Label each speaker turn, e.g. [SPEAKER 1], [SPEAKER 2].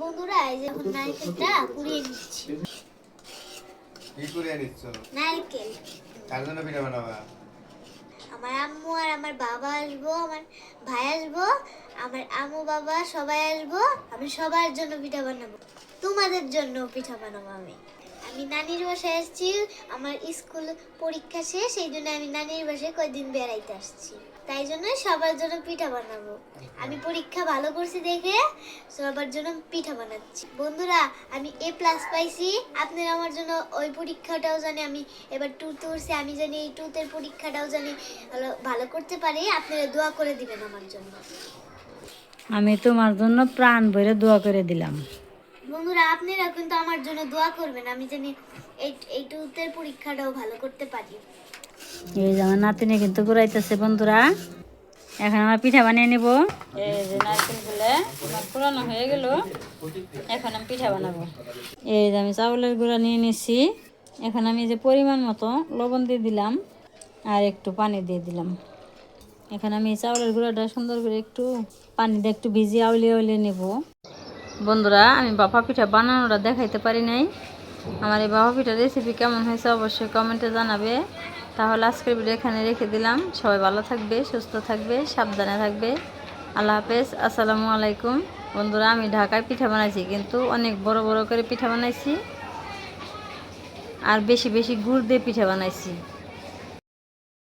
[SPEAKER 1] বন্ধুরা এই যে নারকেলটা কুড়িয়ে নিচ্ছি।
[SPEAKER 2] কি কুড়িয়ে নিচ্ছ?
[SPEAKER 1] নারকেল।
[SPEAKER 2] কার জন্য পিঠা বানাবা?
[SPEAKER 1] আমার আম্মু আর আমার বাবা আসব আমার ভাই আসব আমার আম্মু বাবা সবাই আসব আমি সবার জন্য পিঠা বানাবো। তোমাদের জন্য পিঠা বানাবো আমি। আমি নানির বাসায় আসছি, আমার স্কুল পরীক্ষা শেষ, এই জন্য আমি নানির বাসায় কয়দিন বেড়াইতে আসছি। তাই জন্য সবার জন্য পিঠা বানাবো। আমি পরীক্ষা ভালো করছি দেখে সবার জন্য পিঠা বানাচ্ছি। বন্ধুরা, আমি এ প্লাস পাইছি। আপনারা আমার জন্য ওই পরীক্ষাটাও জানি, আমি এবার টুতে উঠছি, আমি জানি এই টুতের পরীক্ষাটাও জানি, ভালো ভালো করতে পারি। আপনারা দোয়া করে দিবেন আমার জন্য।
[SPEAKER 3] আমি তোমার জন্য প্রাণ ভরে দোয়া করে দিলাম।
[SPEAKER 1] বন্ধুরা আপনি আপনারা কিন্তু আমার জন্য দোয়া করবেন। আমি জানি এই এই টুতের পরীক্ষাটাও ভালো করতে পারি।
[SPEAKER 3] এই যে আমার নাতিনে কিন্তু ঘুরাইতেছে বন্ধুরা। এখন আমার পিঠা বানিয়ে নেব। এই যে নারকেলগুলো আমার পুরানো হয়ে গেল। এখন আমি পিঠা বানাবো। এই যে আমি চাউলের গুঁড়া নিয়ে নিছি। এখন আমি যে পরিমাণ মতো লবণ দিয়ে দিলাম আর একটু পানি দিয়ে দিলাম। এখন আমি চাউলের গুঁড়াটা সুন্দর করে একটু পানি দিয়ে একটু ভিজিয়ে আউলিয়ে আউলিয়ে নেব। বন্ধুরা, আমি বাফা পিঠা বানানোটা দেখাইতে পারি নাই। আমার এই বাফা পিঠার রেসিপি কেমন হয়েছে অবশ্যই কমেন্টে জানাবে। তাহলে আজকের ভিডিও এখানে রেখে দিলাম। সবাই ভালো থাকবে, সুস্থ থাকবে, সাবধানে থাকবে। আল্লাহ হাফেজ। আসসালামু আলাইকুম। বন্ধুরা, আমি ঢাকায় পিঠা বানাইছি, কিন্তু অনেক বড় বড় করে পিঠা বানাইছি। আর বেশি বেশি গুড় দিয়ে পিঠা বানাইছি।